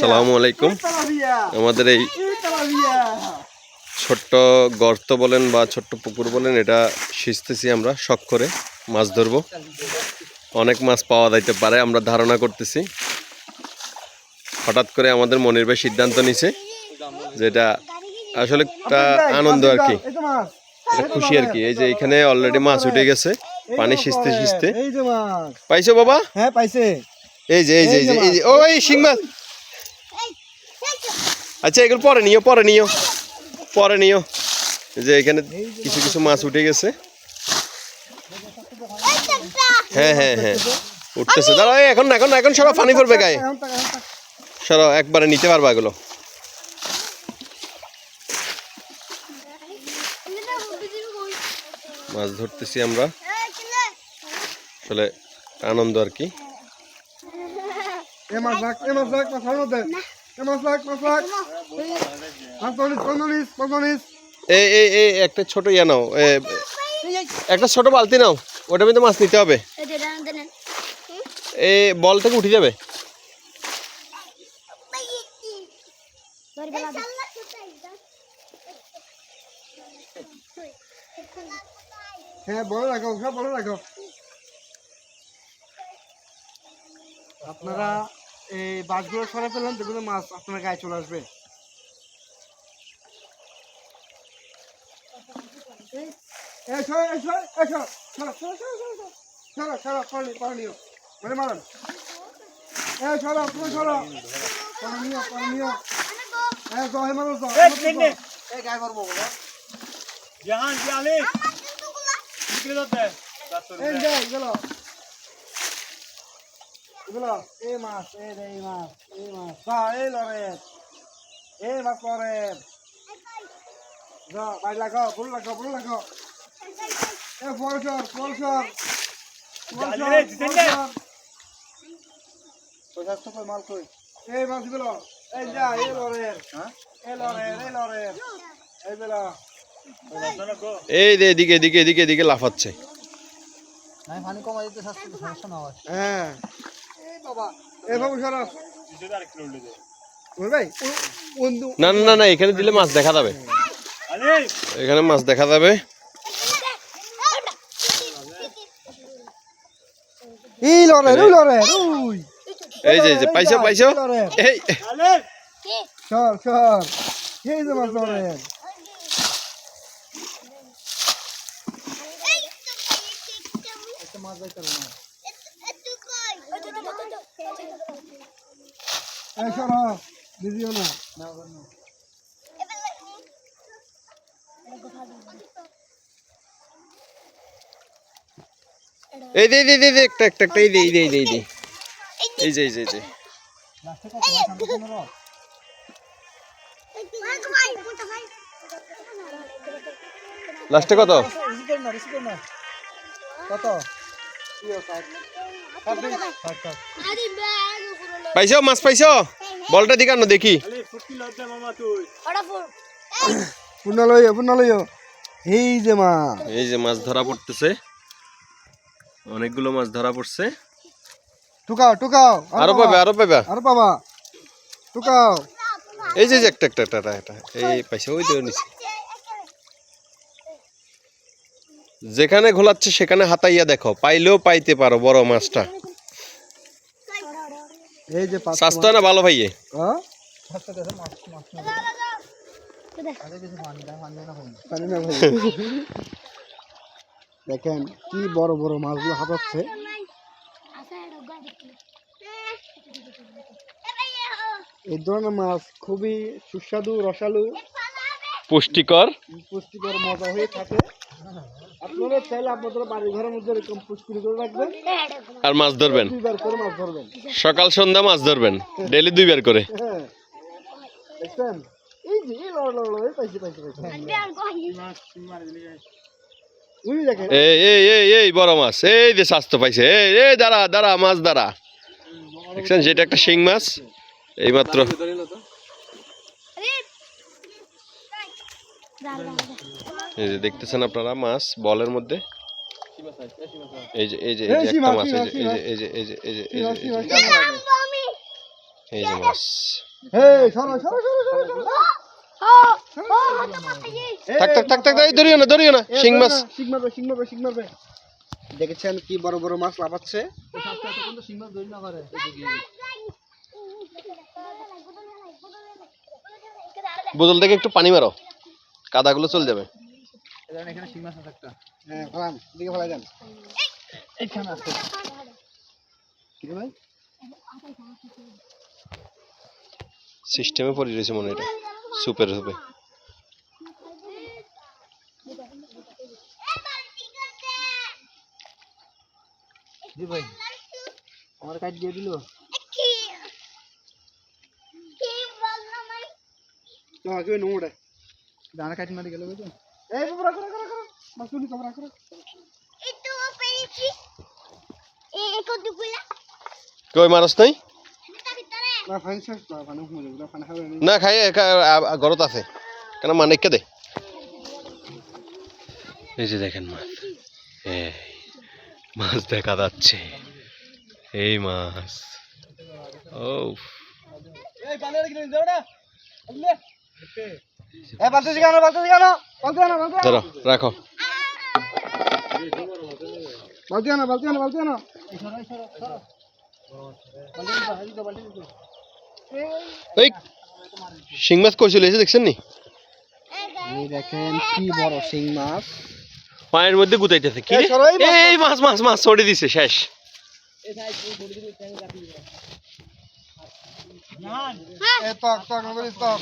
সালামু আলাইকুম। আমাদের এই ছোট্ট গর্ত বলেন বা ছোট্ট পুকুর বলেন এটা সিঁচতেছি আমরা শখ করে মাছ ধরবো। অনেক মাছ পাওয়া যাইতে পারে আমরা ধারণা করতেছি। হঠাৎ করে আমাদের মনির ভাই সিদ্ধান্ত নিছে যেটা আসলে একটা আনন্দ আর কি। খুশি আর কি এই যে এখানে অলরেডি মাছ উঠে গেছে পানি সিঁচতে সিঁচতে পাইছো বাবা? হ্যাঁ পাইছে। এই যে এই যে এই যে এই যে, ও, এই শিং মাছ আচ্ছা এগুলো পরে নিও পরে নিও পরে নিও। যে, এখানে কিছু কিছু মাছ উঠে গেছে। হ্যাঁ হ্যাঁ হ্যাঁ উঠতেছে। এই এখন এখন এখন সবাই পানি পড়বে গায়ে। সরো, একবারে নিতে পারবা এগুলো। মাছ ধরতেছি আমরা। আসলে আনন্দ আর কি। এ মাছ রাখ এ মাছ রাখ মাছ হারানো দে। এ মাছ রাখ মাছ মাছ পঞ্চল্লিশ পঞ্চল্লিশ পঞ্চল্লিশ। এই এই এই একটা ছোট ইয়া নাও এ, একটা ছোট বালতি নাও ওটা মধ্যে মাছ নিতে হবে। এই বল থেকে উঠে যাবে। হ্যাঁ রাখো বড় রাখো। আপনারা এই বাসগুলো সরে ফেলেন দেখুন মাছ আপনার গায়ে চলে আসবে। এসো এসো এসো সরো সরো সরো সরো সরো সরো পানি পানিও মানে মারান। এ সরো তুমি সরো। পানিও পানিও এ যাও হে মারো যাও এ গায়ে মারবো বাবা জাহান জালে নিকলে যাচ্ছে এই যে গেলো। গেলো এই মাছ এই এই মাছ এই মাছ। যা এই লরে এই মাছ লরে যা বাইর লাগাও ফুল লাগাও ফুল লাগাও এ ফলসর ফলসর জালে রে, জিতেন রে। মাল কই? এই মাছগুলো এই যা এই লরের হ্যাঁ? এই লরের এই লরের এই বেলা এই যে এদিকে এদিকে এদিকে এদিকে লাফাচ্ছে। হয়। না না না এখানে দিলে মাছ দেখা যাবে। এখানে মাছ দেখা যাবে। এই লরে ওই লরে ওই এই যে এই যে পাইছো পাইছো? এই। আলে সর সর। এই যে মাছ লরে মাছ না। এই এই যে, এই যে, একটা একটা একটা এই যে এই যে এই যে এই যে এই যে এই যে এই যে। লাস্টে কত? কত? পাইছো মাছ পাইছ? বলটা দেখি। লইও পূর্ণ লইও এই যে মা। এই যে মাছ ধরা পড়তেছে। অনেকগুলো মাছ ধরা পড়ছে। টুকাও টুকাও। আরও পাবে আরও পাবে। আরও বাবা টুকাও। এই যে একটা একটা একটা একটা, এই পাইছে ওই তো নিচে যেখানে ঘোলাচ্ছে সেখানে হাতাইয়া দেখো। পাইলেও পাইতে পারো বড় মাছটা। এই যে স্বাস্থ্য না ভালো ভাইয়ে? হ্যাঁ? দেখেন কি বড় বড় মাছগুলো হাতাচ্ছে এই ধরনের মাছ খুবই সুস্বাদু রসালু। পুষ্টিকর। পুষ্টিকর মজা হয়ে থাকে। আপনারা চাইলে আপনাদের বাড়ি ঘরের মধ্যে এরকম পুষ্টি করে রাখবেন। আর মাছ ধরবেন। দুইবার করে মাছ ধরবেন। সকাল সন্ধ্যা মাছ ধরবেন। ডেলি দুইবার করে। হ্যাঁ। দেখছেন? এই যে এই লড় লড় লড়, পাইছি পাইছি পাইছি। এই এই এই এই বড় মাছ। এই যে স্বাস্থ্য পাইছে। এই এই দাঁড়া দাঁড়া মাছ দাঁড়া। দেখছেন যেটা একটা শিং মাছ। এইমাত্র এই যে দেখতেছেন আপনারা মাছ বলের মধ্যে? এই যে এই যে এই যে একটা মাছ এই যে এই যে এই যে এই যে এই যে এই যে এই যে- সীমা, এই যে- সীমা। এই যে মাছ। এই সরো সরো সরো সরো সরো। থাক থাক থাক থাক এই ধরিও না ধরিও না। শিং মাছ। শিং মারবে শিং মারবে শিং মারবে। দেখেছেন কি বড় বড় মাছ লাফাচ্ছে? বোতল থেকে একটু পানি মারো। কাদাগুলো চলে যাবে। হ্যাঁ ফেলান দিকে ফেলাই দেন। এইখানে আছে। কি ভাই? সিস্টেমে পড়ে রয়েছে মনে এটা। সুপের সুপে। জি ভাই। আমার কাজ দিয়ে দিল। নোংরা দানা কাটি মারি গেল বুঝছ? এই বাবা করো করো করো মাসুলি তোমরা করো কই মারস নাই? না ফাইন শেষ না ফাইন হুম যাবে ফাইন হবে না। খাই ঘরত আছে। কেন মানে কে দে। এই যে দেখেন মাছ এই মাছ দেখা যাচ্ছে। এই মাছ ও এই বালের কি দাও না এ বালতি দিগানো বালতি দিগানো বালতি আনো বালতি আনো। ধরো রাখো। বালতি আনো বালতি আনো বালতি আনো। এই শিং মাছ এসে দেখছেন নি? এই দেখেন কি বড় শিং মাছ। পায়ের মধ্যে গুতাইতেছে কি? এই সরো, মাছ, মাছ। মাছ ছড়ে দিছে শেষ। এ তক তক নবরিস তক